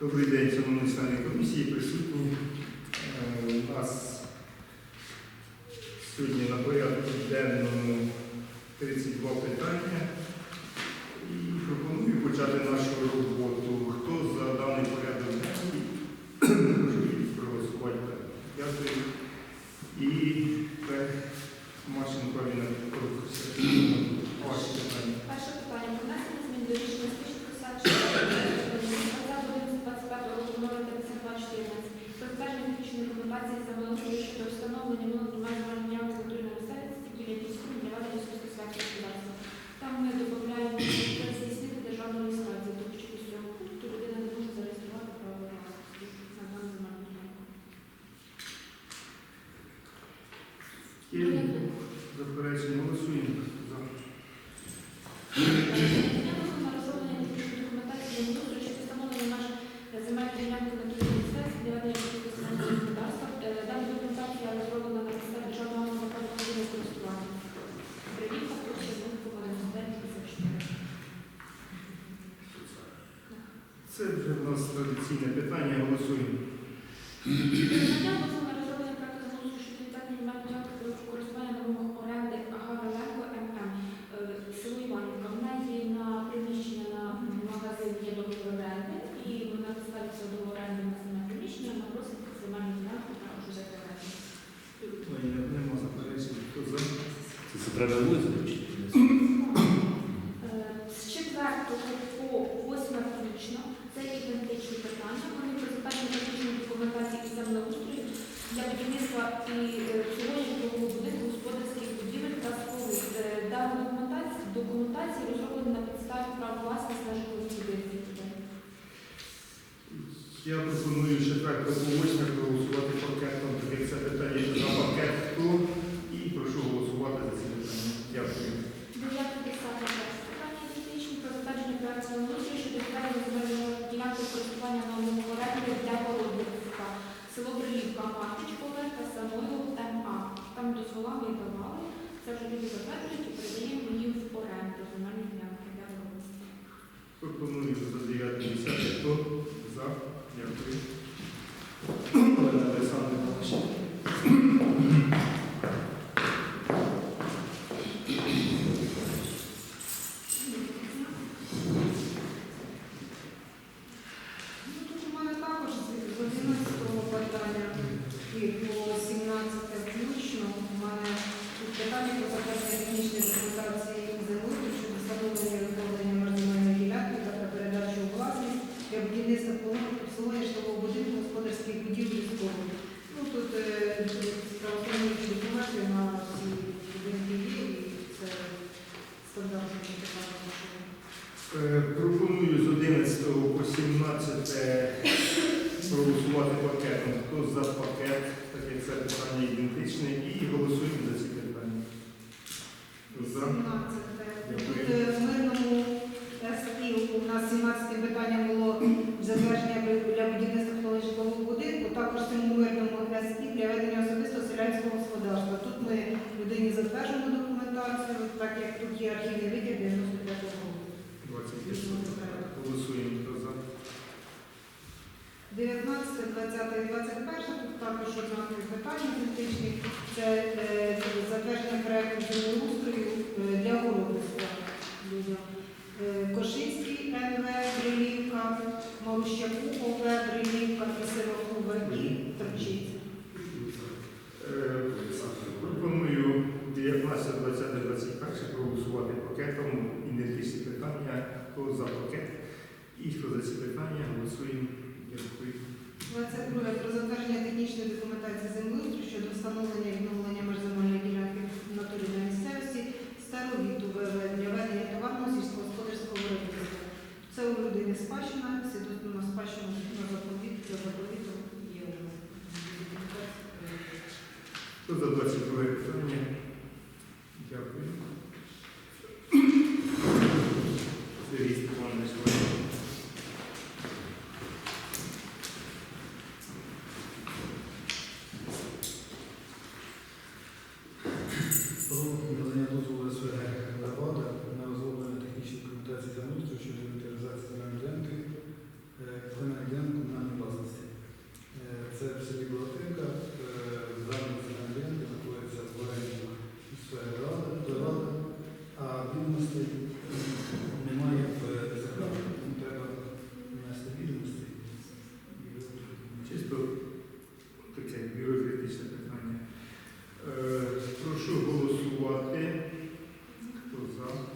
Добрий день, шановні члени комісії, присутні. Е, у нас сьогодні на порядку денному 32 питання. І пропоную почати нашу роботу. Хто за даний порядок денний, прошу проголосувати. Дякую. І Машенко Аліна Ваше питання. Перше питання. Внесення змін до рішення. затвердження технічної документації за щодо встановлення традиційне питання. Голосуємо. і сьогодні правового будинку господарських будівель та споруд. Е, Дана документація, документація розроблена на підставі прав власності на житлові будинки. Я пропоную ще так, по проголосувати пакетом, так це питання і подвали. Це вже люди затверджують і передаємо їм в оренду земельні ділянки для виробництва. таки це питання ідентичне і голосуємо за ці. Хто за пакет і хто за ці питання, голосуємо. Це 22. Про затвердження технічної документації землеустрою щодо встановлення і відновлення межземельної ділянки на на місцевості старовіту е, для ведення товарного сільськогосподарського виробництва. Це у людини спадщина, свідоцтво на спадщину на заповіт для заповіту є у нас. Хто за 22 питання? Е, немає в е, законі, тому треба. Е, прошу голосувати. Хто за?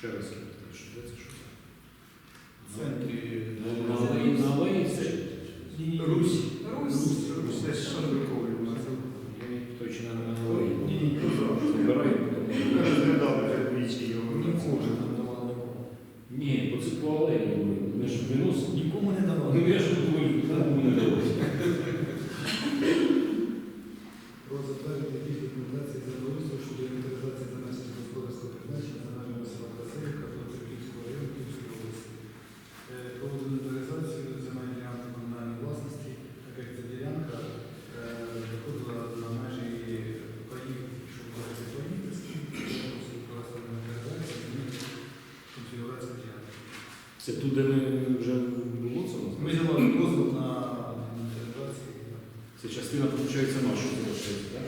Ще раз я що це що В центрі ну, Русь. Русь. Русь. Це ж Шандрикові. Точно на Лаві. Ні, ні, ні. Розглядали двічі його. Нікого не давали. Ні, бо це по алеї. Ми ж мінус нікому не давали. Ну, Це тут, де ми вже було це у Ми нас? взяли дозвіл на інтеграцію. Це частина, виходить, наша залишається, так?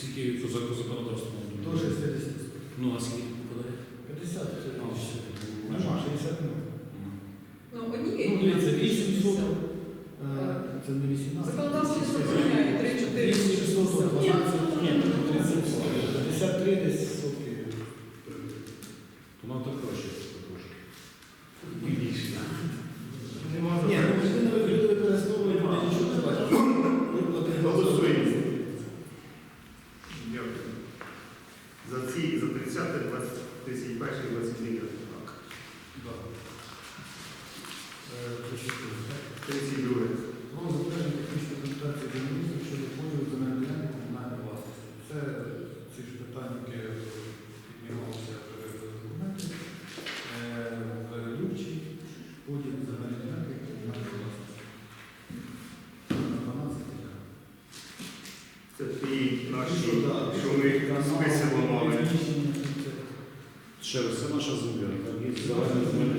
Скільки козаку законодавство? До 60. Ну, а скільки випадає? 50. Нема, 60 нема. Ну, одні Ну, це 800. Це не 18. Законодавство забороняє 3-4. 800, 12, 53 десь. ми списи ломали. Раз, це наша земля.